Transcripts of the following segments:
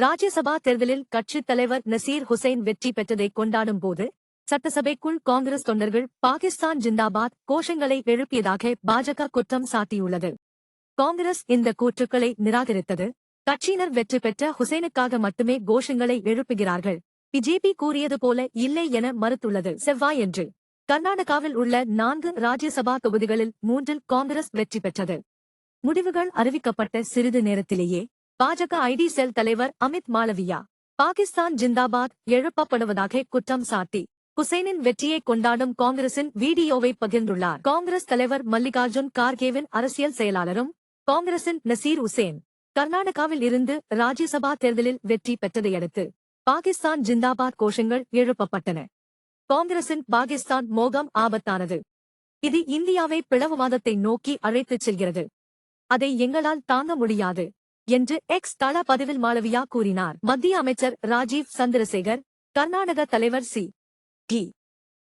ராஜ்யசபா தேர்தலில் கட்சித் தலைவர் நசீர் ஹுசைன் வெற்றி பெற்றதை கொண்டாடும் போது சட்டசபைக்குள் காங்கிரஸ் தொண்டர்கள் பாகிஸ்தான் ஜிந்தாபாத் கோஷங்களை எழுப்பியதாக பாஜக குற்றம் சாட்டியுள்ளது. காங்கிரஸ் இந்த கூற்றுக்களை நிராகரித்தது. கட்சியினர் வெற்றி பெற்ற ஹுசைனுக்காக மட்டுமே கோஷங்களை எழுப்புகிறார்கள். பிஜேபி கூறியது போல இல்லை என மறுத்துள்ளது செவ்வாயன்று. கர்நாடகாவில் உள்ள நான்கு ராஜ்யசபா தொகுதிகளில் மூன்றில் காங்கிரஸ் வெற்றி பெற்றது. முடிவுகள் அறிவிக்கப்பட்ட சிறிது நேரத்திலேயே பாஜக ஐடி செல் தலைவர் அமித் மாளவியா பாகிஸ்தான் ஜிந்தாபாத் எழுப்பப்படுவதாக குற்றம் சாட்டி ஹுசைனின் வெற்றியை கொண்டாடும் காங்கிரசின் வீடியோவை பகிர்ந்துள்ளார். காங்கிரஸ் தலைவர் மல்லிகார்ஜுன் கார்கேவின் அரசியல் செயலாளரும் காங்கிரசின் நசீர் உசேன் கர்நாடகாவில் இருந்து ராஜ்யசபா தேர்தலில் வெற்றி பெற்றதையடுத்து பாகிஸ்தான் ஜிந்தாபாத் கோஷங்கள் எழுப்பப்பட்டன. காங்கிரசின் பாகிஸ்தான் மோகம் ஆபத்தானது. இது இந்தியாவை பிளவுவாதத்தை நோக்கி அழைத்துச் செல்கிறது. அதை எங்களால் தாங்க முடியாது. என்று எக்ஸ் தள பதிவில் மாளவியா கூறினார். மத்திய அமைச்சர் ராஜீவ் சந்திரசேகர் கர்நாடக தலைவர் சி. டி.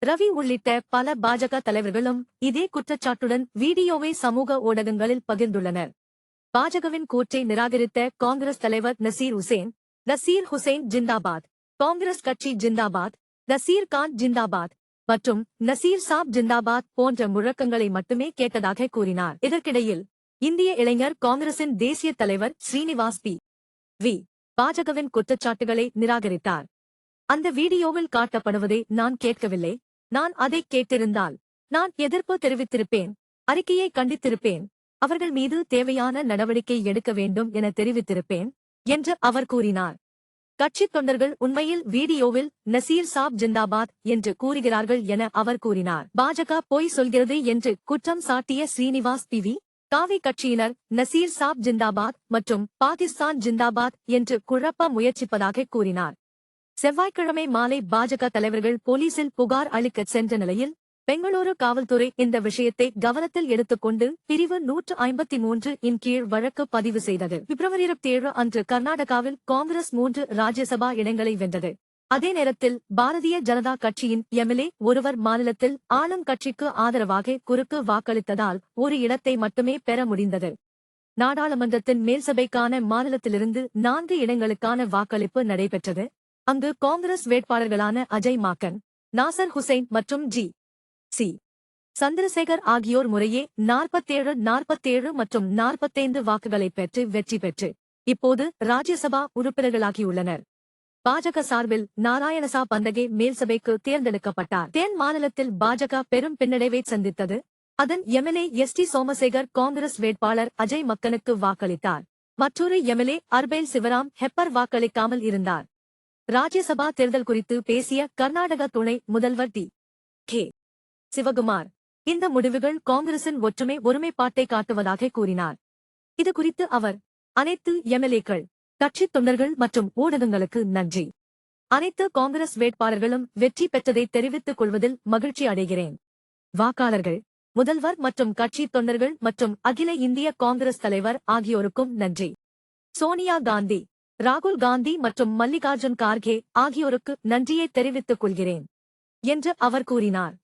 ரவி உள்ளிட்ட பல பாஜக தலைவர்களும் இதே குற்றச்சாட்டுடன் வீடியோவை சமூக ஊடகங்களில் பகிர்ந்துள்ளனர். பாஜகவின் கூற்றை நிராகரித்த காங்கிரஸ் தலைவர் நசீர் உசேன் நசீர் ஹுசைன் ஜிந்தாபாத் காங்கிரஸ் கட்சி ஜிந்தாபாத் நசீர் கான் ஜிந்தாபாத் மற்றும் நசீர் சாப் ஜிந்தாபாத் போன்ற முழக்கங்களை மட்டுமே கேட்டதாக கூறினார். இதற்கிடையில் இந்திய இளைஞர் காங்கிரசின் தேசிய தலைவர் ஸ்ரீனிவாஸ் பி. வி. பாஜகவின் குற்றச்சாட்டுகளை நிராகரித்தார். அந்த வீடியோவில் காட்டப்படுவதை நான் கேட்கவில்லை. நான் அதை கேட்டிருந்தால் நான் எதிர்ப்பு தெரிவித்திருப்பேன். அறிக்கையை கண்டித்திருப்பேன். அவர்கள் மீது தேவையான நடவடிக்கை எடுக்க வேண்டும் என தெரிவித்திருப்பேன் என்று அவர் கூறினார். கட்சித் தொண்டர்கள் உண்மையில் வீடியோவில் நசீர் சாப் ஜிந்தாபாத் என்று கூறுகிறார்கள் என அவர் கூறினார். பாஜக பொய் சொல்கிறது என்று குற்றம் சாட்டிய ஸ்ரீனிவாஸ் பிவி காவி கட்சியினர் நசீர் சாப் ஜிந்தாபாத் மற்றும் பாகிஸ்தான் ஜிந்தாபாத் என்று குழப்ப முயற்சிப்பதாக கூறினார். செவ்வாய்க்கிழமை மாலை பாஜக தலைவர்கள் போலீசில் புகார் அளிக்கச் சென்ற நிலையில் பெங்களூரு காவல்துறை இந்த விஷயத்தை கவனத்தில் எடுத்துக்கொண்டு பிரிவு நூற்று ஐம்பத்தி மூன்று இன் கீழ் வழக்கு பதிவு செய்தது. பிப்ரவரி இருபத்தி ஏழு அன்று கர்நாடகாவில் காங்கிரஸ் மூன்று ராஜ்யசபா இடங்களை வென்றது. அதே நேரத்தில் பாரதிய ஜனதா கட்சியின் எம்எல்ஏ ஒருவர் மாநிலத்தில் ஆளும் கட்சிக்கு ஆதரவாக குறுக்கு வாக்களித்ததால் ஒரு இடத்தை மட்டுமே பெற முடிந்தது. நாடாளுமன்றத்தின் மேல்சபைக்கான மாநிலத்திலிருந்து நான்கு இடங்களுக்கான வாக்களிப்பு நடைபெற்றது. அங்கு காங்கிரஸ் வேட்பாளர்களான அஜய் மாக்கன் நாசர் ஹுசைன் மற்றும் ஜி. சி. சந்திரசேகர் ஆகியோர் முறையே நாற்பத்தேழு நாற்பத்தேழு மற்றும் நாற்பத்தைந்து வாக்குகளை பெற்று வெற்றி பெற்று இப்போது ராஜ்யசபா உறுப்பினர்களாகியுள்ளனர். பாஜக சார்பில் நாராயணசா பந்தகே மேல்சபைக்கு தேர்ந்தெடுக்கப்பட்டார். தேன் மாநிலத்தில் பாஜக பெரும் பின்னடைவை சந்தித்தது. அதன் MLA S T Somashekar Congress வேட்பாளர் அஜய் மக்கனுக்கு வாக்களித்தார். மற்றொரு எம்எல்ஏ அர்பேல் சிவராம் ஹெப்பர் வாக்களிக்காமல் இருந்தார். ராஜ்யசபா தேர்தல் குறித்து பேசிய கர்நாடக துணை முதல்வர் டி. கே. சிவகுமார் இந்த முடிவுகள் காங்கிரசின் ஒற்றுமை ஒருமைப்பாட்டை காட்டுவதாக கூறினார். இது குறித்து அவர் அனைத்து எம்எல்ஏக்கள் கட்சித் தொண்டர்கள் மற்றும் ஊடகங்களுக்கு நன்றி. அனைத்து காங்கிரஸ் வேட்பாளர்களும் வெற்றி பெற்றதை தெரிவித்துக் கொள்வதில் மகிழ்ச்சி அடைகிறேன். வாக்காளர்கள் முதல்வர் மற்றும் கட்சித் தொண்டர்கள் மற்றும் அகில இந்திய காங்கிரஸ் தலைவர் ஆகியோருக்கும் நன்றி. சோனியா காந்தி ராகுல் காந்தி மற்றும் மல்லிகார்ஜுன் கார்கே ஆகியோருக்கு நன்றியை தெரிவித்துக் கொள்கிறேன். என்று அவர் கூறினார்.